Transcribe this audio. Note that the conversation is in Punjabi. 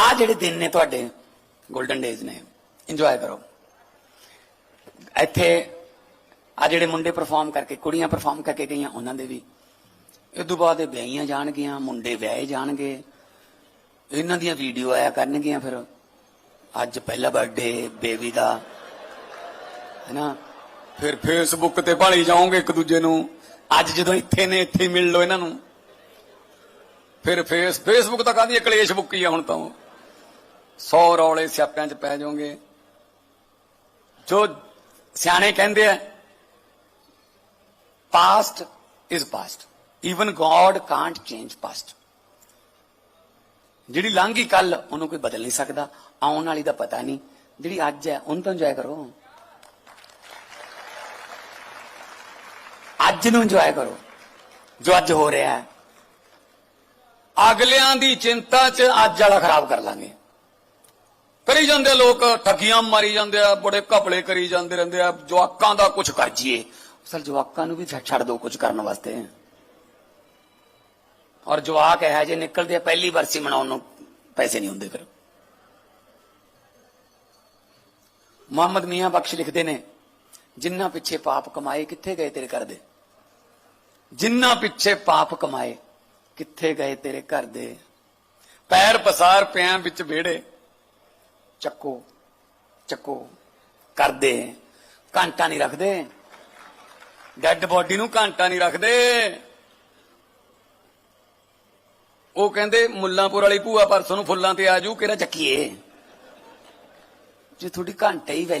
ਆ ਜਿਹੜੇ ਦਿਨ ਨੇ ਤੁਹਾਡੇ 골ਡਨ ਡੇਜ਼ ਨੇ ਇੰਜੋਏ ਕਰੋ। ਇੱਥੇ ਆ ਜਿਹੜੇ ਮੁੰਡੇ ਪਰਫਾਰਮ ਕਰਕੇ, ਕੁੜੀਆਂ ਪਰਫਾਰਮ ਕਰਕੇ ਗਈਆਂ, ਉਹਨਾਂ ਦੇ ਵੀ। ਇਹ ਤੋਂ ਬਾਅਦ ਇਹ ਵਿਆਹੀਆਂ ਜਾਣਗੀਆਂ, ਮੁੰਡੇ ਵਿਆਹੇ ਜਾਣਗੇ। ਇਹਨਾਂ ਦੀਆਂ ਵੀਡੀਓ ਆਇਆ ਕਰਨਗੀਆਂ ਫਿਰ। ਅੱਜ ਪਹਿਲਾ ਬਰਥਡੇ ਬੇਬੀ ਦਾ। ਹੈਨਾ? ਫਿਰ ਫੇਸਬੁੱਕ ਤੇ ਭਾਲੀ ਜਾਓਗੇ ਇੱਕ ਦੂਜੇ ਨੂੰ। ਅੱਜ ਜਦੋਂ ਇੱਥੇ ਨੇ, ਇੱਥੇ ਮਿਲ ਲਓ ਇਹਨਾਂ ਨੂੰ। ਫਿਰ ਫੇਸ ਫੇਸਬੁੱਕ ਤਾਂ ਕਾਹਦੀ ਕਲੇਸ਼ ਬੁੱਕੀ ਆ ਹੁਣ ਤਾਂ 100 ਰੌਲੇ ਸਿਆਪਿਆਂ 'ਚ ਪੈ ਜਾਓਗੇ। ਜੋ ਸਿਆਣੇ ਕਹਿੰਦੇ ਆ past is past even God can't change past ਜਿਹੜੀ ਲੰਘੀ ਕੱਲ ਉਹਨੂੰ ਕੋਈ ਬਦਲ ਨਹੀਂ ਸਕਦਾ। ਆਉਣ ਵਾਲੀ ਦਾ ਪਤਾ ਨਹੀਂ। ਜਿਹੜੀ ਅੱਜ ਹੈ, ਉਹਨੂੰ ਤਾਂ ਇੰਜੋਏ ਕਰੋ। ਅੱਜ ਨੂੰ ਇੰਜੋਏ ਕਰੋ, ਜੋ ਅੱਜ ਹੋ ਰਿਹਾ ਹੈ। ਅਗਲਿਆਂ ਦੀ ਚਿੰਤਾ 'ਚ ਅੱਜ ਵਾਲਾ ਖਰਾਬ ਕਰ ਲਾਂਗੇ। ਕਰੀ ਜਾਂਦੇ ਲੋਕ, ਠੱਗੀਆਂ ਮਾਰੀ ਜਾਂਦੇ ਆ, ਬੜੇ ਘਪਲੇ ਕਰੀ ਜਾਂਦੇ ਰਹਿੰਦੇ ਆ, ਜਵਾਕਾਂ ਦਾ ਕੁਝ ਕਰ ਜੀਏ। ਅਸਲ ਜਵਾਕਾਂ ਨੂੰ ਵੀ ਛੱਡ- ਦੋ ਦਿਓ ਕੁਝ ਕਰਨ ਵਾਸਤੇ। ਔਰ ਜਵਾਕ ਇਹ ਜੇ ਨਿਕਲਦੇ ਆ, ਪਹਿਲੀ ਵਰਸੀ ਮਨਾਉਣ ਨੂੰ ਪੈਸੇ ਨਹੀਂ ਹੁੰਦੇ ਫਿਰ। ਮੁਹੰਮਦ ਮੀਆਂ ਬਖਸ਼ ਲਿਖਦੇ ਨੇ, ਜਿੰਨਾ ਪਿੱਛੇ ਪਾਪ ਕਮਾਏ, ਕਿੱਥੇ ਗਏ ਤੇਰੇ ਘਰ ਦੇ? ਜਿੰਨਾ ਪਿੱਛੇ ਪਾਪ ਕਮਾਏ, ਕਿੱਥੇ ਗਏ ਤੇਰੇ ਘਰ ਦੇ? ਪੈਰ ਪਸਾਰ ਪਿਆਂ ਵਿੱਚ ਵਿਹੜੇ ਚੱਕੋ ਚੱਕੋ। ਕਰਦੇ ਘੰਟਾ ਨਹੀਂ ਰੱਖਦੇ। ਡੈੱਡ ਬੋਡੀ ਨੂੰ ਘੰਟਾ ਨਹੀਂ ਰੱਖਦੇ। ਉਹ ਕਹਿੰਦੇ, ਮੁੱਲਾਂਪੁਰ ਵਾਲੀ ਭੂਆ ਪਰਸੋਂ ਨੂੰ ਫੁੱਲਾਂ ਤੇ ਆਜੂ ਕਿਹੜਾ ਚੱਕੀਏ? ਜੇ ਤੁਹਾਡੀ ਘੰਟੇ ਹੀ value